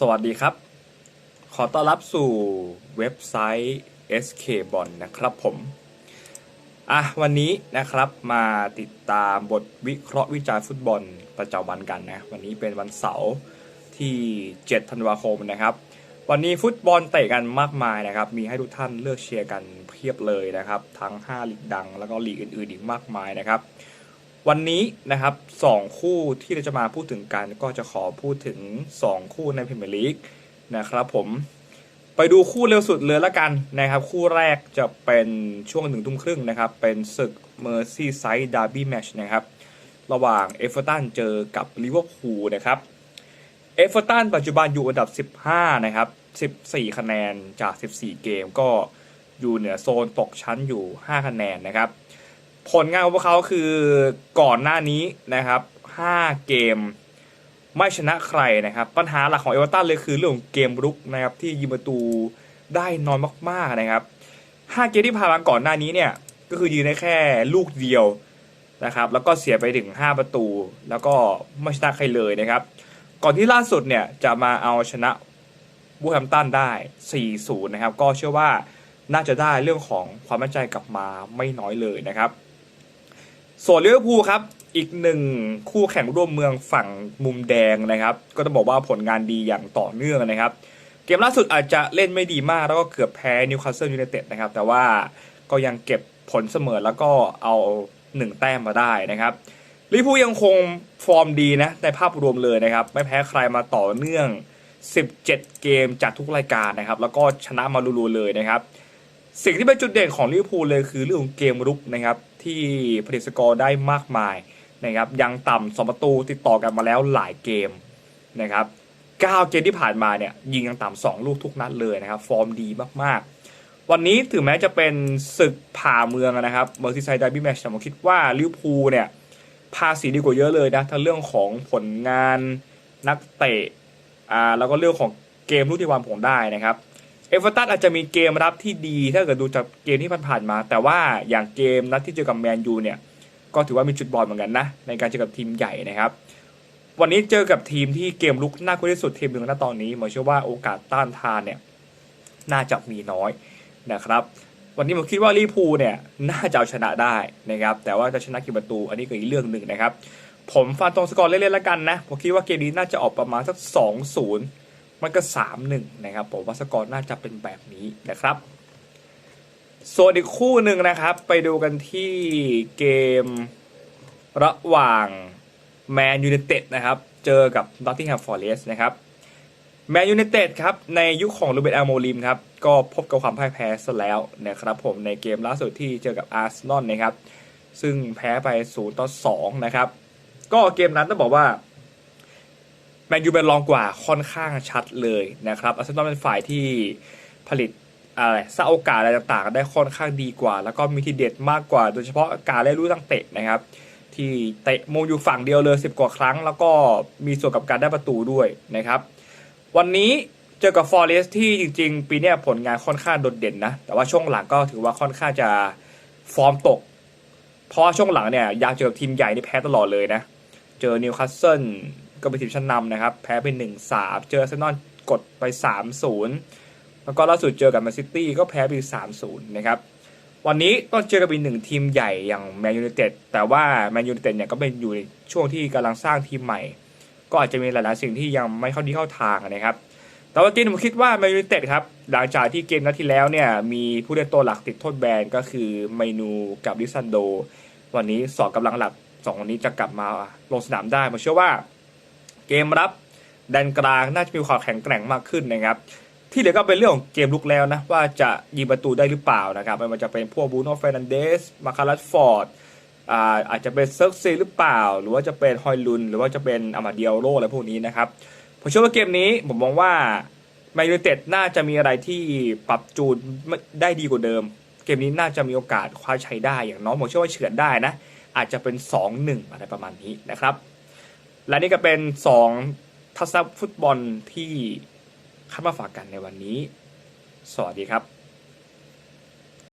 สวัสดีครับ ขอต้อนรับสู่เว็บไซต์ SK b o n นะครับผม อะ วันนี้นะครับมาติดตามบทวิเคราะห์วิจารณ์ฟุตบอลประจำวันกันนะ วันนี้เป็นวันเสาร์ที่ 7 ธันวาคมนะครับ วันนี้ฟุตบอลเตะกันมากมายนะครับ มีให้ทุกท่านเลือกเชียร์กันเพียบเลยนะครับ ทั้ง 5ลีกดังแล้วก็ลีกอื่นๆอีกมากมายนะครับ วันนี้นะครับสองคู่ที่เราจะมาพูดถึงกัน ก็จะขอพูดถึง 2 คู่ในพรีเมียร์ลีกนะครับผมไปดูคู่เร็วสุดเลยละกันนะครับ คู่แรกจะเป็นช่วงหนึ่งทุ่มครึ่งนะครับ เป็นศึกเมอร์ซี่ไซด์ดาร์บี้แมชนะครับ ระหว่างเอฟเวอร์ตันเจอกับลิเวอร์พูลนะครับเอฟเวอร์ตันปัจจุบันอยู่อันดับ 15 นะครับ 14 คะแนนจาก 14 เกมก็อยู่เหนือโซนตกชั้นอยู่ 5 คะแนนนะครับ ผลงานของพวกเขาคือก่อนหน้านี้นะครับ 5 เกมไม่ชนะใครนะครับ ปัญหาหลักของเอเวอร์ตันเลยคือเรื่องของเกมรุกนะครับที่ยิงประตูได้น้อยมากๆนะครับ 5 เกมที่ผ่านมาก่อนหน้านี้เนี่ยก็คือยิงได้แค่ลูกเดียวนะครับ แล้วก็เสียไปถึง 5 ประตู แล้วก็ไม่ชนะใครเลยนะครับ ก่อนที่ล่าสุดเนี่ยจะมาเอาชนะบูแฮมตันได้ 4-0 นะครับ ก็เชื่อว่าน่าจะได้เรื่องของความมั่นใจกลับมาไม่น้อยเลยนะครับ ส่วนลิเวอร์พูลครับ อีกหนึ่งคู่แข่งร่วมเมืองฝั่งมุมแดงนะครับ ก็ต้องบอกว่าผลงานดีอย่างต่อเนื่องนะครับ เกมล่าสุดอาจจะเล่นไม่ดีมากแล้วก็เกือบแพ้นิวคาสเซิลยูไนเต็ดนะครับ แต่ว่าก็ยังเก็บผลเสมอแล้วก็เอาหนึ่งแต้มมาได้นะครับลิเวอร์พูลยังคงฟอร์มดีนะในภาพรวมเลยนะครับ ไม่แพ้ใครมาต่อเนื่อง 17 เกมจากทุกรายการนะครับ แล้วก็ชนะมารัวๆเลยนะครับ สิ่งที่เป็นจุดเด่นของลิเวอร์พูลเลยคือเรื่องของเกมรุกนะครับที่ผลิตสกอร์ได้มากมายนะครับยังต่ำสองประตูติดต่อกันมาแล้วหลายเกมนะครับ9เกมที่ผ่านมาเนี่ยยิงยังต่ำสองลูกทุกนัดเลยนะครับฟอร์มดีมากๆ วันนี้ถึงแม้จะเป็นศึกผ่าเมืองนะครับเมอร์ซีไซด์ดาร์บี้แมชแต่ผมคิดว่าลิเวอร์พูลเนี่ยภาษีดีกว่าเยอะเลยนะทั้งเรื่องของผลงานนักเตะอ่าแล้วก็เรื่องของเกมลูกที่วางผลได้นะครับ เอเวอร์ตันอาจจะมีเกมรับที่ดีถ้าเกิดดูจากเกมที่ผ่านๆมา แต่ว่าอย่างเกมนัดที่เจอกับแมนยูเนี่ย ก็ถือว่ามีจุดบอดเหมือนกันนะ ในการเจอกับทีมใหญ่นะครับ วันนี้เจอกับทีมที่เกมลุกน่ากลัวที่สุดทีมหนึ่งณตอนนี้ผมเชื่อว่าโอกาสต้านทานเนี่ยน่าจะมีน้อยนะครับ วันนี้ผมคิดว่าลิพูลเนี่ยน่าจะเอาชนะได้นะครับ แต่ว่าจะชนะกี่ประตู อันนี้ก็อีกเรื่องหนึ่งนะครับ ผมฟันตรงสกอร์เล่นๆแล้วกันนะผมคิดว่าเกมนี้น่าจะออกประมาณสักสองศูนย์ มันก็สามหนึ่งนะครับผมว่าสกอร์น่าจะเป็นแบบนี้นะครับส่วนอีกคู่หนึ่งนะครับ ไปดูกันที่เกมระหว่างแมนยู i นเต็ดนะครับ เจอกับนอตติงแฮมฟอร์เรสนะครับแมนยู i นเต็ดครับ ในยุคของลูเบตอาโมลิมครับ ก็พบกับความพ่ายแพ้ซะแล้วนะครับผมในเกมล่าสุดที่เจอกับอาร์เซนอลนะครับ ซึ่งแพ้ไป 0 ต่อ 2 นะครับ ก็เกมนั้นต้องบอกว่า แมนยูเป็นรองกว่าค่อนข้างชัดเลยนะครับอาร์เซนอลเป็นฝ่ายที่ผลิตอะไรสร้างโอกาสอะไรต่างๆ ได้ค่อนข้างดีกว่า แล้วก็มีทีเด็ดมากกว่า โดยเฉพาะการเล่นรู้ตั้งเตะนะครับ ที่เตะมงอยู่ฝั่งเดียวเลย10 กว่าครั้ง แล้วก็มีส่วนกับการได้ประตูด้วยนะครับ วันนี้เจอกับฟอร์เรสที่จริง ๆ ปีนี้ผลงานค่อนข้างโดดเด่นนะ แต่ว่าช่วงหลังก็ถือว่าค่อนข้างจะฟอร์มตก เพราะว่าช่วงหลังเนี่ยอยากเจอกับทีมใหญ่นี่แพ้ตลอดเลยนะ เจอนิวคาสเซิล ก็เป็นทีมชั้นนำนะครับ แพ้ไป1 3เจออาร์เซนนอลกดไป 3-0 แล้วก็ล่าสุดเจอกับแมนซิตี้ก็แพ้ไป3-0 นะครับ วันนี้ต้องเจอกับอีกหนึ่งทีมใหญ่อย่างแมนยู i นเต็ดแต่ว่าแมนยู i นเต็ดเนี่ยก็เป็นอยู่ในช่วงที่กำลังสร้างทีมใหม่ ก็อาจจะมีหลายๆสิ่งที่ยังไม่เข้าที่เข้าทางนะครับ แต่ว่าทีมผมคิดว่าแมนยู i นเต็ดครับหลังจากที่เกมนัดที่แล้วเนี่ยมีผู้เล่นตัวหลักติดโทษแบนก็คือเมนูกับลิซันโด วันนี้สองกำลังหลักสองคนนี้จะกลับมาลงสนามได้ผมเชื่อว่า เกมรับแดนกลางน่าจะมีความแข็งแกร่งมากขึ้นนะครับที่เหลือก็เป็นเรื่องของเกมลุกแล้วนะว่าจะยิงประตูได้หรือเปล่านะครับไม่ว่าจะเป็นพวกบูโน่เฟรนันเดสมาคารัสฟอร์ดอาอาจจะเป็นเซิร์ฟซีหรือเปล่า หรือว่าจะเป็นฮอยลุน หรือว่าจะเป็นอามาเดียโรอะไรพวกนี้นะครับผมเชื่อว่าเกมนี้ผมมองว่าแมนยูเต็ดน่าจะมีอะไรที่ปรับจูนได้ดีกว่าเดิม เกมนี้น่าจะมีโอกาสคว้าชัยได้อย่างน้อยผมเชื่อว่าเฉือนได้นะ อาจจะเป็น 2-1 อะไรประมาณนี้นะครับ และนี่ก็เป็น 2 ทัศนฟุตบอลที่คัดมาฝากกันในวันนี้ สวัสดีครับ